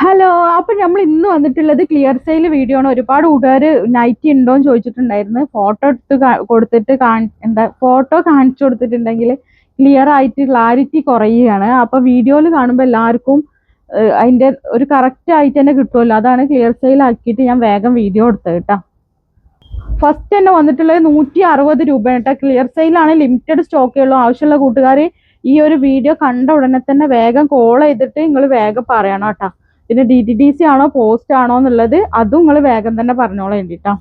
Hello അപ്പൊ നമ്മൾ ഇന്ന് വന്നിട്ടുള്ളത് ക്ലിയർ സെയിൽ വീഡിയോ ആണ്. ഒരുപാട് കൂട്ടുകാർ നൈറ്റി ഉണ്ടോ എന്ന് ചോദിച്ചിട്ടുണ്ടായിരുന്നു. ഫോട്ടോ എടുത്ത് കൊടുത്തിട്ട് എന്താ ഫോട്ടോ കാണിച്ചു കൊടുത്തിട്ടുണ്ടെങ്കിൽ ക്ലിയർ ആയിട്ട് ക്ലാരിറ്റി കുറയുകയാണ്. അപ്പൊ വീഡിയോയിൽ കാണുമ്പോൾ എല്ലാവർക്കും അതിന്റെ ഒരു കറക്റ്റ് ആയിട്ട് തന്നെ കിട്ടുമല്ലോ. അതാണ് ക്ലിയർ സെയിൽ ആക്കിയിട്ട് ഞാൻ വേഗം വീഡിയോ എടുത്തത് കേട്ടോ ഫസ്റ്റ് തന്നെ വന്നിട്ടുള്ളത് നൂറ്റി അറുപത് രൂപയാണ് കേട്ടോ ക്ലിയർ സെയിലാണ് ലിമിറ്റഡ് സ്റ്റോക്കേ ഉള്ളൂ. ആവശ്യമുള്ള കൂട്ടുകാർ ഈ ഒരു വീഡിയോ കണ്ട ഉടനെ തന്നെ വേഗം കോൾ ചെയ്തിട്ട് നിങ്ങൾ വേഗം പറയണം കേട്ടോ പിന്നെ ഡി ടി ഡി സി ആണോ പോസ്റ്റ് ആണോ എന്നുള്ളത് അതും നിങ്ങൾ വേഗം തന്നെ പറഞ്ഞോളാം വേണ്ടിട്ടാ.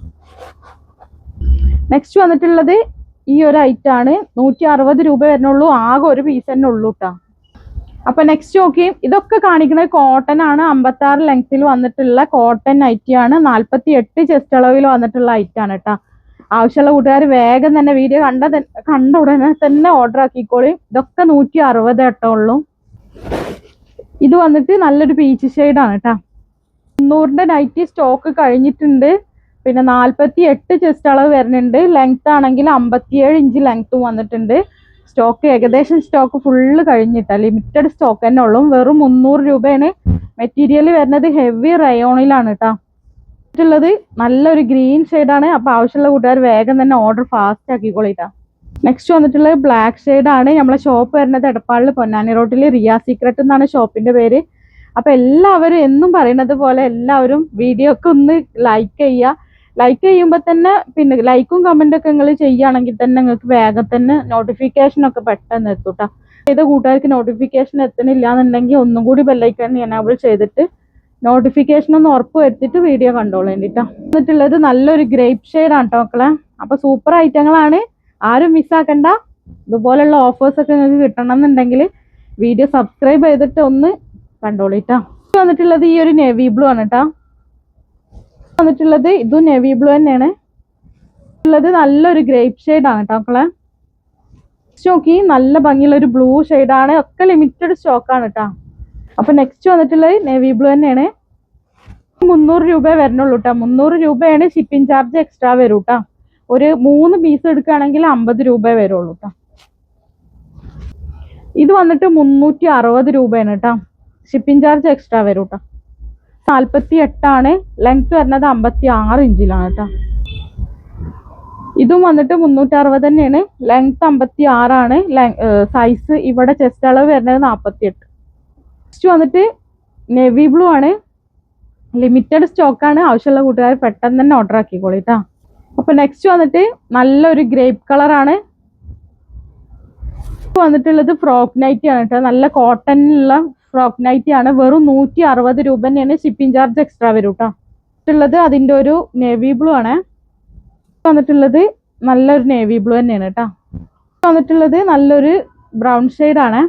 നെക്സ്റ്റ് വന്നിട്ടുള്ളത് ഈ ഒരു ഐറ്റം ആണ്. നൂറ്റി അറുപത് രൂപ വരുന്നുള്ളൂ ആകെ ഒരു പീസ് തന്നെ ഉള്ളൂ കേട്ടോ അപ്പൊ നെക്സ്റ്റ് നോക്കി ഇതൊക്കെ കാണിക്കുന്നത് കോട്ടൺ ആണ്. അമ്പത്തി ആറ് ലെങ്ത്തിൽ വന്നിട്ടുള്ള കോട്ടൺ നൈറ്റി ആണ്. നാല്പത്തി എട്ട് ചെസ്റ്റ് അളവിൽ വന്നിട്ടുള്ള ഐറ്റം ആണ് കേട്ടോ ആവശ്യമുള്ള കൂട്ടുകാർ വേഗം തന്നെ വീഡിയോ കണ്ട കണ്ട ഉടനെ തന്നെ ഓർഡർ ആക്കിക്കോളി. ഇതൊക്കെ നൂറ്റി അറുപത് ഉള്ളൂ. ഇത് വന്നിട്ട് നല്ലൊരു പീച്ച് ഷെയ്ഡാണ് കേട്ടോ മുന്നൂറിന്റെ നൈറ്റി സ്റ്റോക്ക് കഴിഞ്ഞിട്ടുണ്ട്. പിന്നെ നാൽപ്പത്തി എട്ട് ചെസ്റ്റ് അളവ് വരുന്നുണ്ട്. ലെങ്ത് ആണെങ്കിൽ അമ്പത്തിയേഴ് ഇഞ്ച് ലെങ്ത്തും വന്നിട്ടുണ്ട്. സ്റ്റോക്ക് ഏകദേശം സ്റ്റോക്ക് ഫുള്ള് കഴിഞ്ഞിട്ടാ. ലിമിറ്റഡ് സ്റ്റോക്ക് തന്നെ ഉള്ളൂ. വെറും മുന്നൂറ് രൂപയാണ്. മെറ്റീരിയൽ വരുന്നത് ഹെവി റയോണിലാണ് കേട്ടോ മറ്റുള്ളത് നല്ലൊരു ഗ്രീൻ ഷെയ്ഡാണ് അപ്പോൾ ആവശ്യമുള്ള കൂട്ടുകാർ വേഗം തന്നെ ഓർഡർ ഫാസ്റ്റ് ആക്കിക്കോളിട്ടാ. നെക്സ്റ്റ് വന്നിട്ടുള്ളത് ബ്ലാക്ക് ആണ്. നമ്മളെ ഷോപ്പ് വരുന്നത് എടപ്പാളിൽ പൊന്നാനി റോഡിൽ റിയ സീക്രട്ട് എന്നാണ് ഷോപ്പിന്റെ പേര്. അപ്പൊ എല്ലാവരും എന്നും പറയുന്നത് പോലെ എല്ലാവരും വീഡിയോ ഒക്കെ ഒന്ന് ലൈക്ക് ചെയ്യുക. ലൈക്ക് ചെയ്യുമ്പോൾ തന്നെ പിന്നെ ലൈക്കും കമന്റും ഒക്കെ നിങ്ങൾ ചെയ്യുകയാണെങ്കിൽ തന്നെ നിങ്ങൾക്ക് വേഗം തന്നെ നോട്ടിഫിക്കേഷൻ ഒക്കെ പെട്ടെന്ന് എത്തൂട്ടാ ചെയ്ത കൂട്ടുകാർക്ക് നോട്ടിഫിക്കേഷൻ എത്തണില്ല എന്നുണ്ടെങ്കിൽ ഒന്നും കൂടി ബെല്ലൈക്കൺ എനാബിൾ ചെയ്തിട്ട് നോട്ടിഫിക്കേഷൻ ഒന്ന് ഉറപ്പ് വരുത്തിയിട്ട് വീഡിയോ കണ്ടോളൂ വേണ്ടിട്ടാ എന്നിട്ടുള്ളത് നല്ലൊരു ഗ്രേപ്പ് ഷെയ്ഡാണ് കേട്ടോ മക്കളെ. അപ്പൊ സൂപ്പർ ഐറ്റങ്ങളാണ് ആരും മിസ്സാക്കണ്ട. ഇതുപോലുള്ള ഓഫേഴ്സ് ഒക്കെ നിങ്ങൾക്ക് കിട്ടണം എന്നുണ്ടെങ്കിൽ വീഡിയോ സബ്സ്ക്രൈബ് ചെയ്തിട്ട് ഒന്ന് കണ്ടോളിട്ടാ വന്നിട്ടുള്ളത് ഈ ഒരു നെവി ബ്ലൂ ആണ് കേട്ടോ വന്നിട്ടുള്ളത് ഇതും നെവി ബ്ലൂ തന്നെയാണ്. ഉള്ളത് നല്ലൊരു ഗ്രേപ്പ് ഷെയ്ഡ് ആണ് കേട്ടോ മക്കളെ. നെക്സ്റ്റ് നോക്കി നല്ല ഭംഗിയുള്ള ഒരു ബ്ലൂ ആണ്. ഒക്കെ ലിമിറ്റഡ് സ്റ്റോക്ക് ആണ് കേട്ടോ അപ്പൊ നെക്സ്റ്റ് വന്നിട്ടുള്ളത് നെവി ബ്ലൂ തന്നെയാണ്. മുന്നൂറ് രൂപ വരണുള്ളൂ കേട്ടോ മുന്നൂറ് രൂപയാണ് ഷിപ്പിംഗ് ചാർജ് എക്സ്ട്രാ വരും ഒരു മൂന്ന് പീസ് എടുക്കുകയാണെങ്കിൽ അമ്പത് രൂപ വരുള്ളൂ കേട്ടോ ഇത് വന്നിട്ട് മുന്നൂറ്റി അറുപത് രൂപയാണ് കേട്ടോ ഷിപ്പിംഗ് ചാർജ് എക്സ്ട്രാ വരും കേട്ടോ നാൽപ്പത്തി എട്ടാണ് ലെങ്ത് വരുന്നത് അമ്പത്തി ആറ് ഇഞ്ചിലാണ് കേട്ടോ ഇതും വന്നിട്ട് മുന്നൂറ്റി അറുപത് തന്നെയാണ് ലെങ്ത് അമ്പത്തി ആറാണ് സൈസ് ഇവിടെ ചെസ്റ്റ് അളവ് വരുന്നത് നാൽപ്പത്തി എട്ട് നെക്സ്റ്റ് വന്നിട്ട് നെവി ബ്ലൂ ആണ്. ലിമിറ്റഡ് സ്റ്റോക്കാണ് ആവശ്യമുള്ള കൂട്ടുകാർ പെട്ടെന്ന് തന്നെ ഓർഡർ ആക്കിക്കോളി കേട്ടോ അപ്പൊ നെക്സ്റ്റ് വന്നിട്ട് നല്ലൊരു ഗ്രേപ്പ് കളറാണ് വന്നിട്ടുള്ളത് ഫ്രോക്ക് നൈറ്റി ആണ് കേട്ടോ. നല്ല കോട്ടണിലുള്ള ഫ്രോക്ക് നൈറ്റി ആണ്. വെറും നൂറ്റി അറുപത് രൂപ തന്നെയാണ് ഷിപ്പിംഗ് ചാർജ് എക്സ്ട്രാ വരും കേട്ടോ. ഉള്ളത് അതിന്റെ ഒരു നേവി ബ്ലൂ ആണ്. വന്നിട്ടുള്ളത് നല്ലൊരു നേവി ബ്ലൂ തന്നെയാണ് കേട്ടോ. വന്നിട്ടുള്ളത് നല്ലൊരു ബ്രൗൺ ആണ്.